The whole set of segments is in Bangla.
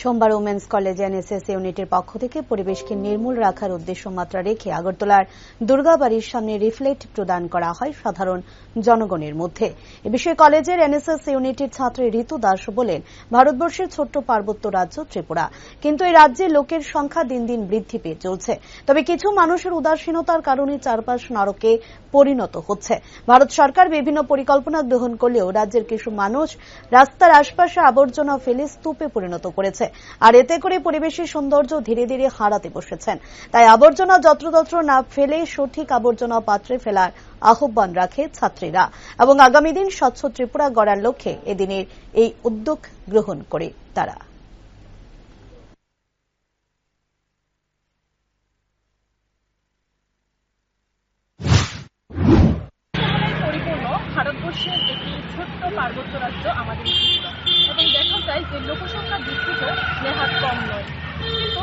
সোমবার ওমেন্স কলেজে এনএসএস ইউনিটের পক্ষ থেকে পরিবেশকে নির্মূল রাখার উদ্দেশ্য মাত্রা রেখে আগরতলার দুর্গাবাড়ির সামনে রিফ্লেক্ট প্রদান করা হয় সাধারণ জনগণের মধ্যে। এ বিষয়ে কলেজের এনএসএস ইউনিটের ছাত্রী ঋতু দাস বলেন, ভারতবর্ষের ছোট্ট পার্বত্য রাজ্য ত্রিপুরা। কিন্তু এই রাজ্যে লোকের সংখ্যা দিন দিন বৃদ্ধি পেয়ে চলছে। তবে কিছু মানুষের উদাসীনতার কারণে চারপাশ নরকে পরিণত হচ্ছে। ভারত সরকার বিভিন্ন পরিকল্পনা গ্রহণ করলেও রাজ্যের কিছু মানুষ রাস্তার আশপাশে আবর্জনা ফেলে স্তূপে পরিণত করেছে। আর এতে করে পরিবেশের সৌন্দর্য ধীরে ধীরে হারাতে বসেছেন। তাই আবর্জনা যত্রতত্র না ফেলে সঠিক আবর্জনা পাত্রে ফেলার আহ্বান রাখে ছাত্রীরা এবং আগামী দিন স্বচ্ছ ত্রিপুরা গড়ার লক্ষ্যে এদিনের এই উদ্যোগ গ্রহণ করে তারা। ভারতবর্ষের একটি ছোট্ট পার্বত্য রাজ্য আমাদের এবং দেখা যায় যে লোকসংখ্যা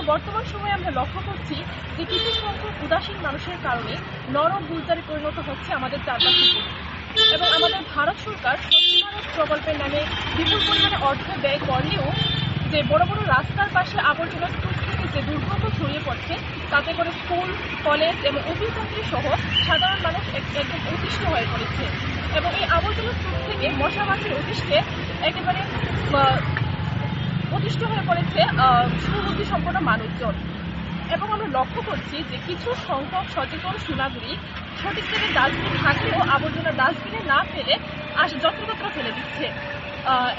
বর্তমান সময়ে আমরা লক্ষ্য করছি যে কিছু সংখ্যক উদাসীন মানুষের কারণে নরম গুলজারে পরিণত হচ্ছে আমাদের চারপাশে এবং আমাদের ভারত সরকার স্বচ্ছ প্রকল্পের নামে বিপুল পরিমাণে অর্থ ব্যয় করলেও যে বড় বড় রাস্তার পাশে আবর্জনা স্তূপ থেকে যে দুর্গন্ধ ছড়িয়ে পড়ছে, তাতে করে স্কুল, কলেজ এবং অভিযাত্রী সহ সাধারণ মানুষ এক- একদম অতিষ্ঠ হয়ে পড়েছে। এবং এই আবর্জনা স্তূপ থেকে মশা মাছির অতিষ্ঠে একেবারে আহ, অতিষ্ঠ হয়ে পড়েছে সুবুদ্ধি সম্পন্ন মানুষজন। এবং আমরা লক্ষ্য করছি যে কিছু সংখ্যক সচেতন সুনাগরি সঠিক থেকে ডাস্টবিন থাকলেও আবর্জনা ডাস্টবিনে না ফেলে আস যত্রতত্র ফেলে দিচ্ছে।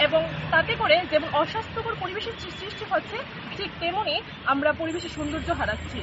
এবং তাতে করে যেমন অস্বাস্থ্যকর পরিবেশের সৃষ্টি হচ্ছে ঠিক তেমনি আমরা পরিবেশের সৌন্দর্য হারাচ্ছি।